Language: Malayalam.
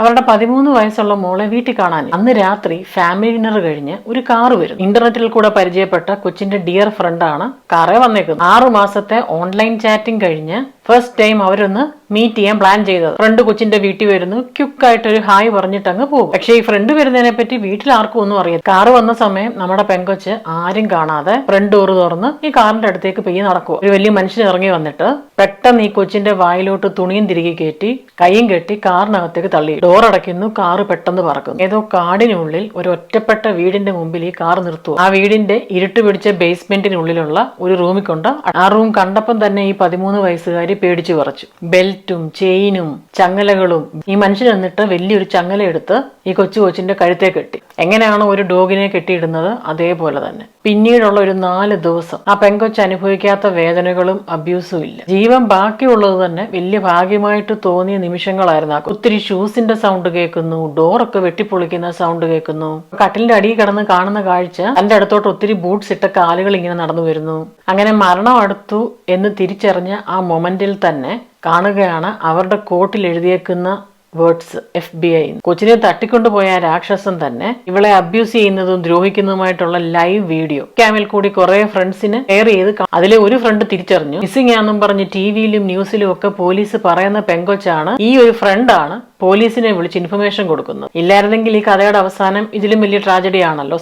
അവരുടെ പതിമൂന്ന് വയസ്സുള്ള മോളെ വീട്ടിൽ കാണാൻ. അന്ന് രാത്രി ഫാമിലി ഡിന്നർ കഴിഞ്ഞ് ഒരു കാർ വരും. ഇന്റർനെറ്റിൽ കൂടെ പരിചയപ്പെട്ട കൊച്ചിന്റെ ഡിയർ ഫ്രണ്ടാണ് കാറേ വന്നേക്കുന്നത്. ആറു മാസത്തെ ഓൺലൈൻ ചാറ്റിംഗ് കഴിഞ്ഞ് ഫസ്റ്റ് ടൈം അവരൊന്ന് മീറ്റ് ചെയ്യാൻ പ്ലാൻ ചെയ്തത്. ഫ്രണ്ട് കൊച്ചിന്റെ വീട്ടിൽ വരുന്നു. ക്യുക്കായിട്ട് ഒരു ഹായ് പറഞ്ഞിട്ട് അങ്ങ് പോകും. പക്ഷേ ഈ ഫ്രണ്ട് വരുന്നതിനെ പറ്റി വീട്ടിൽ ആർക്കും ഒന്നും അറിയാം കാറ് വന്ന സമയം നമ്മുടെ പെങ്കൊച്ച് ആരും കാണാതെ ഫ്രണ്ട് ഡോറ് തുറന്ന് ഈ കാറിന്റെ അടുത്തേക്ക് പെയ്യ് നടക്കുക. ഒരു വലിയ മനുഷ്യൻ ഇറങ്ങി വന്നിട്ട് പെട്ടെന്ന് ഈ കൊച്ചിന്റെ വായിലോട്ട് തുണിയും തിരികെ കയറ്റി കൈയും കെട്ടി കാറിനകത്തേക്ക് തള്ളി. ഡോർ അടയ്ക്കുന്നു. കാറ് പെട്ടെന്ന് പറക്കുന്നു. ഏതോ കാടിനുള്ളിൽ ഒരു ഒറ്റപ്പെട്ട വീടിന്റെ മുമ്പിൽ ഈ കാർ നിർത്തുക ആ വീടിന്റെ ഇരുട്ട് പിടിച്ച ബേസ്മെന്റിനുള്ളിലുള്ള ഒരു റൂമിൽ കൊണ്ട് ആ റൂം കണ്ടപ്പം തന്നെ ഈ പതിമൂന്ന് വയസ്സുകാരി പേടിച്ചു കുറച്ചു ബെൽറ്റും ചെയിനും ചങ്ങലകളും. ഈ മനുഷ്യൻ എന്നിട്ട് വലിയൊരു ചങ്ങല എടുത്ത് ഈ കൊച്ചു കൊച്ചിന്റെ കഴുത്തെ കെട്ടി. എങ്ങനെയാണോ ഒരു ഡോഗിനെ കെട്ടിയിടുന്നത് അതേപോലെ തന്നെ. പിന്നീടുള്ള ഒരു നാല് ദിവസം ആ പെങ്കൊച്ച് അനുഭവിക്കാത്ത വേദനകളും അബ്യൂസും ഇല്ല. ജീവൻ ബാക്കിയുള്ളത് തന്നെ വലിയ ഭാഗ്യമായിട്ട് തോന്നിയ നിമിഷങ്ങളായിരുന്നു. ആ ഒത്തിരി ഷൂസിന്റെ സൗണ്ട് കേൾക്കുന്നു ഡോറൊക്കെ വെട്ടിപ്പൊളിക്കുന്ന സൗണ്ട് കേൾക്കുന്നു. കട്ടിലിന്റെ അടിയിൽ കിടന്ന് കാണുന്ന കാഴ്ച തന്റെ അടുത്തോട്ട് ഒത്തിരി ബൂട്ട്സ് ഇട്ട കാലുകൾ ഇങ്ങനെ നടന്നു വരുന്നു. അങ്ങനെ മരണം അടുത്തു എന്ന് തിരിച്ചറിഞ്ഞ ആ മൊമെന്റിൽ തന്നെ കാണുകയാണ് അവരുടെ കോട്ടിൽ എഴുതിയേക്കുന്ന വേർഡ്സ് എഫ് ബി ഐ കൊച്ചിനെ തട്ടിക്കൊണ്ടുപോയ രാക്ഷസൻ തന്നെ ഇവളെ അബ്യൂസ് ചെയ്യുന്നതും ദ്രോഹിക്കുന്നതുമായിട്ടുള്ള ലൈവ് വീഡിയോ ക്യാമിൽ കൂടി കുറെ ഫ്രണ്ട്സിന് ഷെയർ ചെയ്ത് അതിലെ ഒരു ഫ്രണ്ട് തിരിച്ചറിഞ്ഞു. മിസ്സിംഗ് ആണെന്നും പറഞ്ഞ് ടി വിയിലും ന്യൂസിലും ഒക്കെ പോലീസ് പറയുന്ന പെങ്കൊച്ചാണ് ഈ ഒരു ഫ്രണ്ടാണ് പോലീസിനെ വിളിച്ച് ഇൻഫർമേഷൻ കൊടുക്കുന്നത്. ഇല്ലായിരുന്നെങ്കിൽ ഈ കഥയുടെ അവസാനം ഇതിലും വലിയ ട്രാജഡി ആണല്ലോ.